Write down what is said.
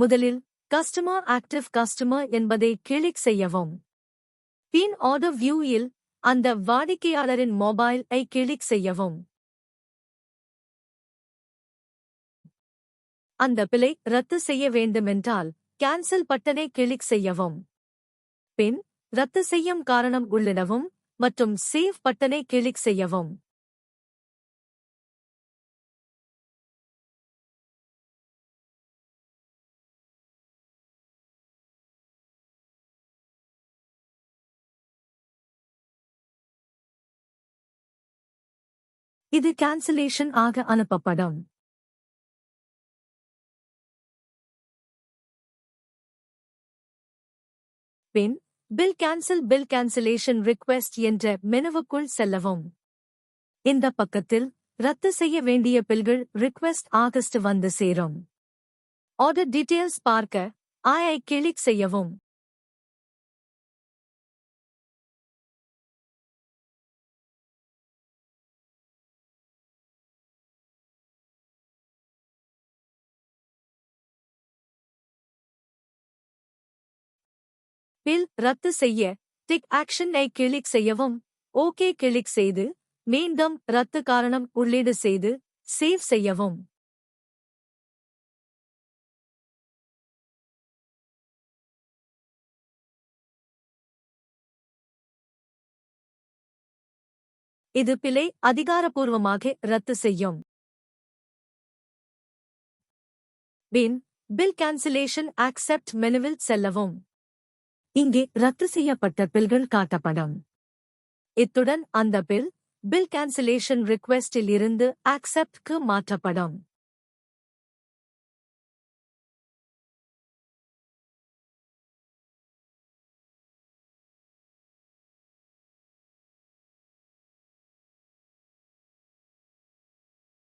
முதலில் customer active customer என்பதை click செய்யவும். பின் ஆர்டர் வியூயில் அந்த வாடிக்கையாளரின் மொபைல் ஐ கிளிக் செய்யவும். அந்த பிழை ரத்து செய்ய வேண்டுமென்றால் கேன்சல் பட்டனை கிளிக் செய்யவும். பின் ரத்து செய்யும் காரணம் உள்ளிடவும் மற்றும் சேவ் பட்டனை கிளிக் செய்யவும். இது கேன்சலேஷன் ஆக அனுப்பப்படும். பின் bill cancel bill cancellation request என்ற மெனுவுக்குள் செல்லவும். இந்த பக்கத்தில் ரத்து செய்ய வேண்டிய பில்கள் ரிக்வெஸ்ட் ஆகஸ்ட் வந்து சேரும். ஆர்டர் டீடைல்ஸ் பார்க்க ஐ கிளிக் செய்யவும். பில் ரத்து செய்ய. டிக் ஆக்ஷனை கிளிக் செய்யவும். ஓகே கிளிக் செய்து மீண்டும் ரத்து காரணம் உள்ளீடு செய்து சேவ் செய்யவும். இது பிழை அதிகாரப்பூர்வமாக ரத்து செய்யும். பின் பில் கேன்சலேஷன் ஆக்செப்ட் மெனுவில் செல்லவும். இங்கே ரத்து செய்யப்பட்ட பில்கள் காட்டப்படும். இத்துடன் அந்த பில் பில் கேன்சலேஷன் ரிக்வெஸ்டில் இருந்து ஆக்செப்ட்க்கு மாற்றப்படும்.